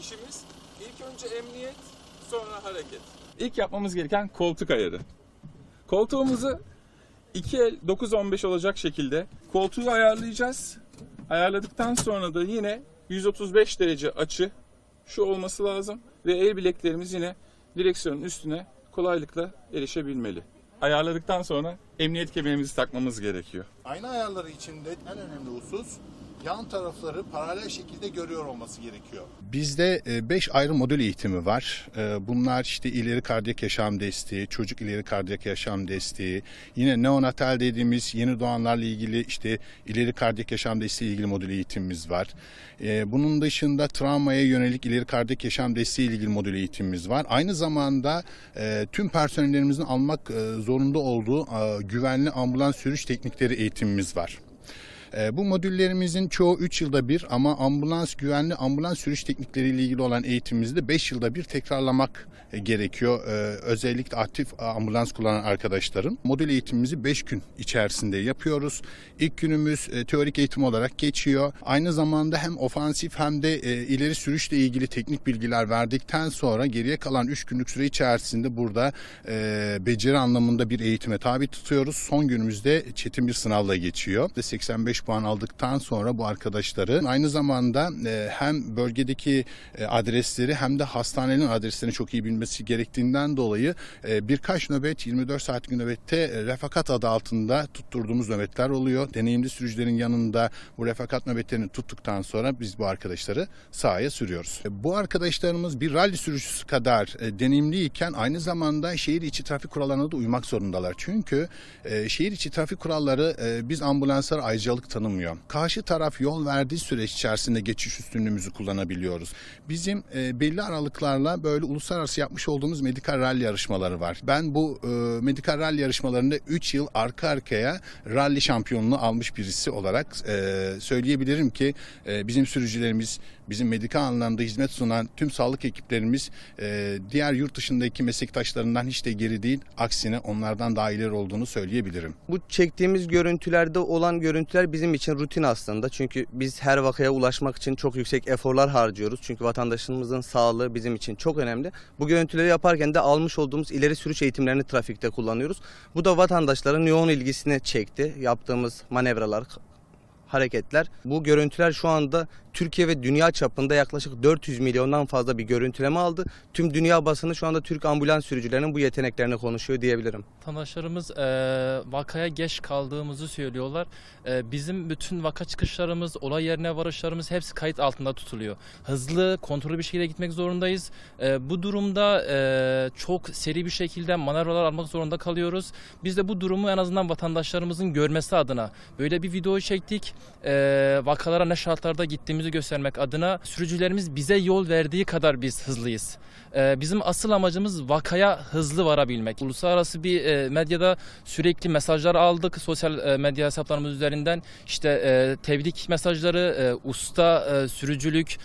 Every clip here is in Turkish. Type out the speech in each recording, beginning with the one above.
işimiz ilk önce emniyet, sonra hareket. İlk yapmamız gereken koltuk ayarı. Koltuğumuzu iki el 9-15 olacak şekilde koltuğu ayarlayacağız. Ayarladıktan sonra da yine 135 derece açı şu olması lazım ve el bileklerimiz yine direksiyonun üstüne kolaylıkla erişebilmeli. Ayarladıktan sonra emniyet kemerimizi takmamız gerekiyor. Ayna ayarları içinde en önemli husus yan tarafları paralel şekilde görüyor olması gerekiyor. Bizde 5 ayrı modül eğitimi var. E, Bunlar işte ileri kardiyak yaşam desteği, çocuk ileri kardiyak yaşam desteği, yine neonatal dediğimiz yeni doğanlarla ilgili işte ileri kardiyak yaşam desteği ilgili modül eğitimimiz var. E, Bunun dışında travmaya yönelik ileri kardiyak yaşam desteği ilgili modül eğitimimiz var. Aynı zamanda e, tüm personellerimizin almak e, zorunda olduğu e, güvenli ambulans sürüş teknikleri eğitimimiz var. E, bu modüllerimizin çoğu 3 yılda bir ama ambulans güvenli ambulans sürüş teknikleriyle ilgili olan eğitimimizde 5 yılda bir tekrarlamak e, gerekiyor. E, özellikle aktif ambulans kullanan arkadaşların. Modül eğitimimizi 5 gün içerisinde yapıyoruz. İlk günümüz e, teorik eğitim olarak geçiyor. Aynı zamanda hem ofansif hem de e, ileri sürüşle ilgili teknik bilgiler verdikten sonra geriye kalan 3 günlük süre içerisinde burada e, beceri anlamında bir eğitime tabi tutuyoruz. Son günümüzde çetin bir sınavla geçiyor. 85 15 puan aldıktan sonra bu arkadaşları aynı zamanda e, hem bölgedeki e, adresleri hem de hastanenin adreslerini çok iyi bilmesi gerektiğinden dolayı e, birkaç nöbet 24 saatlik nöbette refakat adı altında tutturduğumuz nöbetler oluyor. Deneyimli sürücülerin yanında bu refakat nöbetlerini tuttuktan sonra biz bu arkadaşları sahaya sürüyoruz. Bu arkadaşlarımız bir rally sürücüsü kadar deneyimliyken aynı zamanda şehir içi trafik kurallarına da uymak zorundalar. Çünkü şehir içi trafik kuralları biz ambulanslara ayrıcalık tanımıyor. Karşı taraf yol verdiği süreç içerisinde geçiş üstünlüğümüzü kullanabiliyoruz. Bizim e, belli aralıklarla böyle uluslararası yapmış olduğumuz medikal rally yarışmaları var. Ben bu e, medikal rally yarışmalarında 3 yıl arka arkaya rally şampiyonluğu almış birisi olarak e, söyleyebilirim ki e, bizim sürücülerimiz, bizim medikal anlamda hizmet sunan tüm sağlık ekiplerimiz e, diğer yurt dışındaki meslektaşlarından hiç de geri değil. Aksine onlardan daha ileri olduğunu söyleyebilirim. Bu çektiğimiz görüntülerde olan görüntüler bizim için rutin aslında. Çünkü biz her vakaya ulaşmak için çok yüksek eforlar harcıyoruz. Çünkü vatandaşımızın sağlığı bizim için çok önemli. Bu görüntüleri yaparken de almış olduğumuz ileri sürüş eğitimlerini trafikte kullanıyoruz. Bu da vatandaşların yoğun ilgisini çekti. Yaptığımız manevralar, hareketler. Bu görüntüler şu anda Türkiye ve dünya çapında yaklaşık 400 milyondan fazla bir görüntüleme aldı. Tüm dünya basını şu anda Türk ambulans sürücülerinin bu yeteneklerini konuşuyor diyebilirim. Vatandaşlarımız e, vakaya geç kaldığımızı söylüyorlar. E, bizim bütün vaka çıkışlarımız, olay yerine varışlarımız hepsi kayıt altında tutuluyor. Hızlı, kontrollü bir şekilde gitmek zorundayız. E, bu durumda e, çok seri bir şekilde manevralar almak zorunda kalıyoruz. Biz de bu durumu en azından vatandaşlarımızın görmesi adına böyle bir video çektik. E, vakalara ne şartlarda gittiğimizi göstermek adına sürücülerimiz bize yol verdiği kadar biz hızlıyız. E, bizim asıl amacımız vakaya hızlı varabilmek. Uluslararası bir e, medyada sürekli mesajlar aldık sosyal e, medya hesaplarımız üzerinden. İşte e, tebrik mesajları, usta sürücülük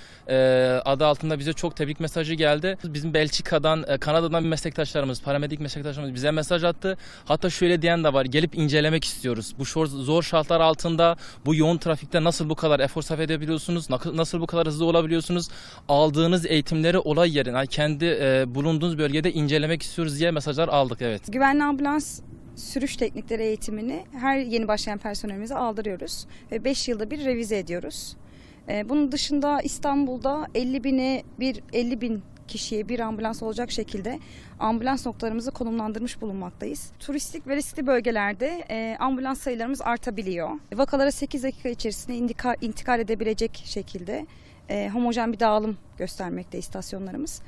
adı altında bize çok tebrik mesajı geldi. Bizim Belçika'dan, e, Kanada'dan meslektaşlarımız, paramedik meslektaşlarımız bize mesaj attı. Hatta şöyle diyen de var, gelip incelemek istiyoruz. Bu zor şartlar altında, bu yoğun trafikte nasıl bu kadar efor sarf edebiliyorsunuz, nak- nasıl bu kadar hızlı olabiliyorsunuz? Aldığınız eğitimleri olay yerine, kendi e, bulunduğunuz bölgede incelemek istiyoruz diye mesajlar aldık evet. Güvenli ambulans sürüş teknikleri eğitimini her yeni başlayan personelimize aldırıyoruz ve 5 yılda bir revize ediyoruz. Ee, Bunun dışında İstanbul'da 50 bine bir 50 bin kişiye bir ambulans olacak şekilde ambulans noktalarımızı konumlandırmış bulunmaktayız. Turistik ve riskli bölgelerde e, ambulans sayılarımız artabiliyor. Vakalara 8 dakika içerisinde indika, intikal edebilecek şekilde e, homojen bir dağılım göstermekte istasyonlarımız.